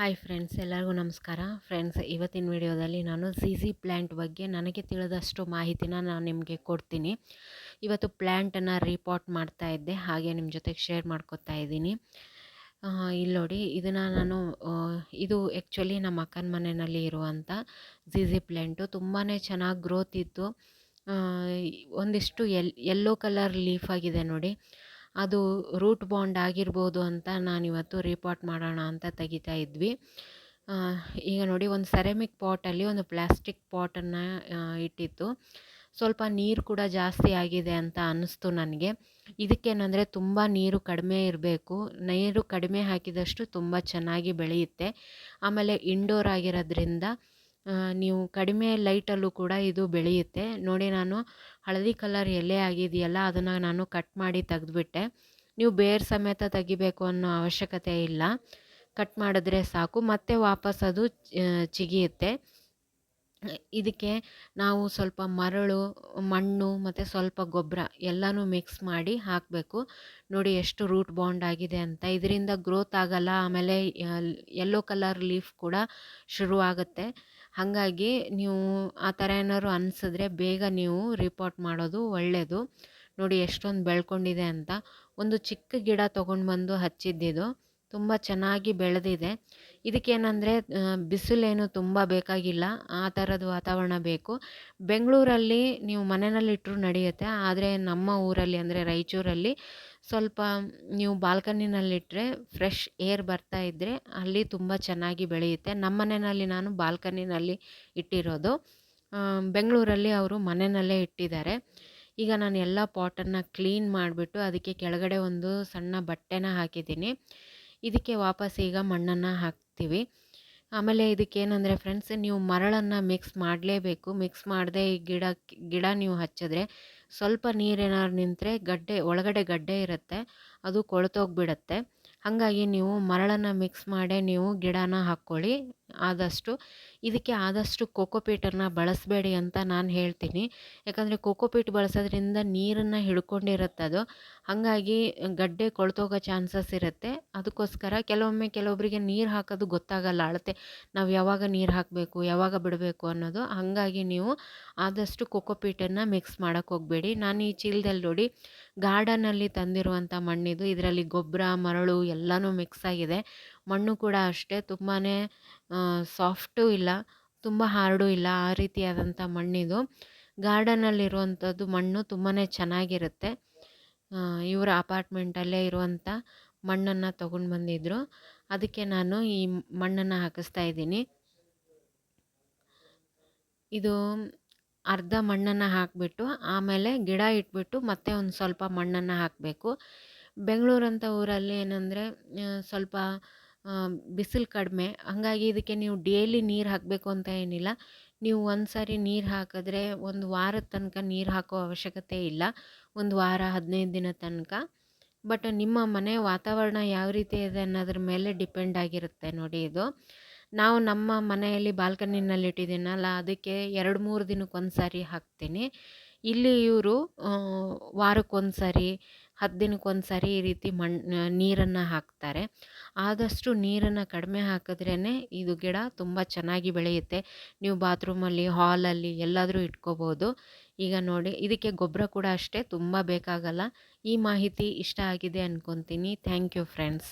Hi friends, ಎಲ್ಲರಿಗೂ ನಮಸ್ಕಾರ. Friends, ಇವತ್ತಿನ ವಿಡಿಯೋದಲ್ಲಿ ನಾನು ಸಿ ಸಿ ಪ್ಲ್ಯಾಂಟ್ ಬಗ್ಗೆ ನನಗೆ ತಿಳಿದಷ್ಟು ಮಾಹಿತಿನ ನಾನು ನಿಮಗೆ ಕೊಡ್ತೀನಿ. ಇವತ್ತು ಪ್ಲ್ಯಾಂಟನ್ನು ರಿಪೋರ್ಟ್ ಮಾಡ್ತಾ ಇದ್ದೆ, ಹಾಗೆ ನಿಮ್ಮ ಜೊತೆಗೆ ಶೇರ್ ಮಾಡ್ಕೊತಾ ಇದ್ದೀನಿ. ಇಲ್ಲಿ ನೋಡಿ, ಇದನ್ನು ನಾನು ಇದು ಆ್ಯಕ್ಚುಲಿ ನಮ್ಮ ಅಕ್ಕನ ಮನೆಯಲ್ಲಿ ಇರುವಂಥ ಸಿ ಪ್ಲ್ಯಾಂಟು ತುಂಬಾ ಚೆನ್ನಾಗಿ ಗ್ರೋತ್ ಇತ್ತು. ಒಂದಿಷ್ಟು ಎಲ್ ಯೆಲ್ಲೋ ಕಲರ್ ಲೀಫ್ ಆಗಿದೆ ನೋಡಿ. ಅದು ರೂಟ್ ಬಾಂಡ್ ಆಗಿರ್ಬೋದು ಅಂತ ನಾನಿವತ್ತು ರಿಪೋರ್ಟ್ ಮಾಡೋಣ ಅಂತ ತೆಗಿತಾ ಇದ್ವಿ. ಈಗ ನೋಡಿ ಒಂದು ಸೆರೆಮಿಕ್ ಪಾಟಲ್ಲಿ ಒಂದು ಪ್ಲಾಸ್ಟಿಕ್ ಪಾಟನ್ನು ಇಟ್ಟಿತ್ತು. ಸ್ವಲ್ಪ ನೀರು ಕೂಡ ಜಾಸ್ತಿ ಆಗಿದೆ ಅಂತ ಅನ್ನಿಸ್ತು ನನಗೆ. ಇದಕ್ಕೇನೆಂದರೆ ತುಂಬ ನೀರು ಕಡಿಮೆ ಇರಬೇಕು. ನೀರು ಕಡಿಮೆ ಹಾಕಿದಷ್ಟು ತುಂಬ ಚೆನ್ನಾಗಿ ಬೆಳೆಯುತ್ತೆ. ಆಮೇಲೆ ಇಂಡೋರ್ ಆಗಿರೋದ್ರಿಂದ ನೀವು ಕಡಿಮೆ ಲೈಟಲ್ಲೂ ಕೂಡ ಇದು ಬೆಳೆಯುತ್ತೆ. ನೋಡಿ ನಾನು ಹಳದಿ ಕಲರ್ ಎಲೆ ಆಗಿದೆಯಲ್ಲ, ಅದನ್ನು ನಾನು ಕಟ್ ಮಾಡಿ ತೆಗೆದುಬಿಟ್ಟೆ. ನೀವು ಬೇರೆ ಸಮೇತ ತೆಗಿಬೇಕು ಅನ್ನೋ ಅವಶ್ಯಕತೆ ಇಲ್ಲ. ಕಟ್ ಮಾಡಿದ್ರೆ ಸಾಕು. ಮತ್ತೆ ವಾಪಸ್ ಅದು ಚಿಗಿಯುತ್ತೆ. ಇದಕ್ಕೆ ನಾವು ಸ್ವಲ್ಪ ಮರಳು, ಮಣ್ಣು, ಮತ್ತು ಸ್ವಲ್ಪ ಗೊಬ್ಬರ ಎಲ್ಲನೂ ಮಿಕ್ಸ್ ಮಾಡಿ ಹಾಕಬೇಕು. ನೋಡಿ ಎಷ್ಟು ರೂಟ್ ಬಾಂಡ್ ಆಗಿದೆ ಅಂತ. ಇದರಿಂದ ಗ್ರೋತ್ ಆಗಲ್ಲ. ಆಮೇಲೆ ಯೆಲ್ಲೋ ಕಲರ್ ಲೀಫ್ ಕೂಡ ಶುರುವಾಗುತ್ತೆ. ಹಾಗಾಗಿ ನೀವು ಆ ಥರ ಏನಾದ್ರು ಅನಿಸಿದ್ರೆ ಬೇಗ ನೀವು ರಿಪೋರ್ಟ್ ಮಾಡೋದು ಒಳ್ಳೆಯದು ನೋಡಿ ಎಷ್ಟೊಂದು ಬೆಳ್ಕೊಂಡಿದೆ ಅಂತ. ಒಂದು ಚಿಕ್ಕ ಗಿಡ ತೊಗೊಂಡು ಬಂದು ಹಚ್ಚಿದ್ದಿದ್ದು ತುಂಬ ಚೆನ್ನಾಗಿ ಬೆಳೆದಿದೆ. ಇದಕ್ಕೇನಂದರೆ ಬಿಸಿಲೇನು ತುಂಬ ಬೇಕಾಗಿಲ್ಲ. ಆ ಥರದ ವಾತಾವರಣ ಬೇಕು. ಬೆಂಗಳೂರಲ್ಲಿ ನೀವು ಮನೆಯಲ್ಲಿಟ್ಟರು ನಡೆಯುತ್ತೆ. ಆದರೆ ನಮ್ಮ ಊರಲ್ಲಿ ಅಂದರೆ ರಾಯಚೂರಲ್ಲಿ ಸ್ವಲ್ಪ ನೀವು ಬಾಲ್ಕನಿನಲ್ಲಿಟ್ಟರೆ ಫ್ರೆಶ್ ಏರ್ ಬರ್ತಾ ಇದ್ದರೆ ಅಲ್ಲಿ ತುಂಬ ಚೆನ್ನಾಗಿ ಬೆಳೆಯುತ್ತೆ. ನಮ್ಮ ಮನೆಯಲ್ಲಿ ನಾನು ಬಾಲ್ಕನಿನಲ್ಲಿ ಇಟ್ಟಿರೋದು. ಬೆಂಗಳೂರಲ್ಲಿ ಅವರು ಮನೆಯಲ್ಲೇ ಇಟ್ಟಿದ್ದಾರೆ. ಈಗ ನಾನು ಎಲ್ಲ ಪಾಟನ್ನು ಕ್ಲೀನ್ ಮಾಡಿಬಿಟ್ಟು ಅದಕ್ಕೆ ಕೆಳಗಡೆ ಒಂದು ಸಣ್ಣ ಬಟ್ಟೆನ ಹಾಕಿದ್ದೀನಿ. ಇದಕ್ಕೆ ವಾಪಸ್ ಈಗ ಮಣ್ಣನ್ನು ಹಾಕ್ತೀವಿ. ಆಮೇಲೆ ಇದಕ್ಕೇನಂದರೆ ಫ್ರೆಂಡ್ಸ್ ನೀವು ಮರಳನ್ನು ಮಿಕ್ಸ್ ಮಾಡಲೇಬೇಕು. ಮಿಕ್ಸ್ ಮಾಡದೆ ಈ ಗಿಡ ಗಿಡ ನೀವು ಹಚ್ಚಿದ್ರೆ ಸ್ವಲ್ಪ ನೀರೇನಾದ್ರು ನಿಂತರೆ ಗಡ್ಡೆ, ಒಳಗಡೆ ಗಡ್ಡೆ ಇರುತ್ತೆ. ಅದು ಕೊಳ್ತೋಗ್ಬಿಡತ್ತೆ. ಹಾಗಾಗಿ ನೀವು ಮರಳನ್ನು ಮಿಕ್ಸ್ ಮಾಡೇ ನೀವು ಗಿಡನ ಹಾಕ್ಕೊಳ್ಳಿ. ಆದಷ್ಟು, ಇದಕ್ಕೆ ಆದಷ್ಟು ಕೋಕೋಪೀಟನ್ನು ಬಳಸಬೇಡಿ ಅಂತ ನಾನು ಹೇಳ್ತೀನಿ. ಯಾಕಂದರೆ ಕೋಕೋಪೀಟ್ ಬಳಸೋದ್ರಿಂದ ನೀರನ್ನು ಹಿಡ್ಕೊಂಡಿರುತ್ತೆ ಅದು. ಹಾಗಾಗಿ ಗಡ್ಡೆ ಕೊಳ್ತೋಗೋ ಚಾನ್ಸಸ್ ಇರುತ್ತೆ. ಅದಕ್ಕೋಸ್ಕರ ಕೆಲವೊಮ್ಮೆ ಕೆಲವೊಬ್ಬರಿಗೆ ನೀರು ಹಾಕೋದು ಗೊತ್ತಾಗಲ್ಲ, ಅಳತೆ. ನಾವು ಯಾವಾಗ ನೀರು ಹಾಕಬೇಕು, ಯಾವಾಗ ಬಿಡಬೇಕು ಅನ್ನೋದು. ಹಾಗಾಗಿ ನೀವು ಆದಷ್ಟು ಕೋಕೋಪೀಟನ್ನು ಮಿಕ್ಸ್ ಮಾಡೋಕ್ಕೆ ಹೋಗಬೇಡಿ. ನಾನು ಈ ಚೀಲದಲ್ಲಿ ನೋಡಿ ಗಾರ್ಡನಲ್ಲಿ ತಂದಿರುವಂಥ ಮಣ್ಣಿದು, ಇದರಲ್ಲಿ ಗೊಬ್ಬರ ಮರಳು ಎಲ್ಲನೂ ಮಿಕ್ಸ್ ಆಗಿದೆ. ಮಣ್ಣು ಕೂಡ ಅಷ್ಟೇ. ತುಂಬಾ ಸಾಫ್ಟು ಇಲ್ಲ, ತುಂಬ ಹಾರ್ಡು ಇಲ್ಲ ಆ ರೀತಿಯಾದಂಥ ಮಣ್ಣಿದು. ಗಾರ್ಡನಲ್ಲಿರುವಂಥದ್ದು ಮಣ್ಣು ತುಂಬಾ ಚೆನ್ನಾಗಿರುತ್ತೆ. ಇವರ ಅಪಾರ್ಟ್ಮೆಂಟಲ್ಲೇ ಇರುವಂಥ ಮಣ್ಣನ್ನು ತೊಗೊಂಡು ಬಂದಿದ್ದರು ಅದಕ್ಕೆ ನಾನು ಈ ಮಣ್ಣನ್ನು ಹಾಕಿಸ್ತಾ ಇದ್ದೀನಿ. ಇದು ಅರ್ಧ ಮಣ್ಣನ್ನು ಹಾಕಿಬಿಟ್ಟು, ಆಮೇಲೆ ಗಿಡ ಇಟ್ಬಿಟ್ಟು ಮತ್ತೆ ಒಂದು ಸ್ವಲ್ಪ ಮಣ್ಣನ್ನು ಹಾಕಬೇಕು. ಬೆಂಗಳೂರಂಥ ಊರಲ್ಲಿ ಏನಂದರೆ ಸ್ವಲ್ಪ ಬಿಸಿಲು ಕಡಿಮೆ. ಹಾಗಾಗಿ ಇದಕ್ಕೆ ನೀವು ಡೇಲಿ ನೀರು ಹಾಕಬೇಕು ಅಂತ ಏನಿಲ್ಲ. ನೀವು ಒಂದು ಸಾರಿ ನೀರು ಹಾಕಿದ್ರೆ ಒಂದು ವಾರದ ತನಕ ನೀರು ಹಾಕೋ ಅವಶ್ಯಕತೆ ಇಲ್ಲ. ಒಂದು ವಾರ, ಹದಿನೈದು ದಿನ ತನಕ. ಬಟ್ ನಿಮ್ಮ ಮನೆ ವಾತಾವರಣ ಯಾವ ರೀತಿ ಇದೆ ಅನ್ನೋದ್ರ ಮೇಲೆ ಡಿಪೆಂಡ್ ಆಗಿರುತ್ತೆ ನೋಡಿ ಇದು. ನಾವು ನಮ್ಮ ಮನೆಯಲ್ಲಿ ಬಾಲ್ಕನಿನಲ್ಲಿ ಇಟ್ಟಿದ್ದೀನಲ್ಲ ಅದಕ್ಕೆ ಎರಡು ಮೂರು ದಿನಕ್ಕೊಂದು ಸಾರಿ ಹಾಕ್ತೀನಿ. ಇಲ್ಲಿ ಇವರು ವಾರಕ್ಕೊಂದು ಸಾರಿ, ಹತ್ತು ದಿನಕ್ಕೊಂದು ಸಾರಿ ಈ ರೀತಿ ಮಣ್ಣು ನೀರನ್ನು ಹಾಕ್ತಾರೆ. ಆದಷ್ಟು ನೀರನ್ನು ಕಡಿಮೆ ಹಾಕಿದ್ರೇ ಇದು ಗಿಡ ತುಂಬ ಚೆನ್ನಾಗಿ ಬೆಳೆಯುತ್ತೆ. ನೀವು ಬಾತ್ರೂಮಲ್ಲಿ, ಹಾಲಲ್ಲಿ ಎಲ್ಲಾದರೂ ಇಟ್ಕೋಬೋದು. ಈಗ ನೋಡಿ, ಇದಕ್ಕೆ ಗೊಬ್ಬರ ಕೂಡ ಅಷ್ಟೇ, ತುಂಬ ಬೇಕಾಗಲ್ಲ. ಈ ಮಾಹಿತಿ ಇಷ್ಟ ಆಗಿದೆ ಅಂದ್ಕೊತೀನಿ ಥ್ಯಾಂಕ್ ಯು ಫ್ರೆಂಡ್ಸ್.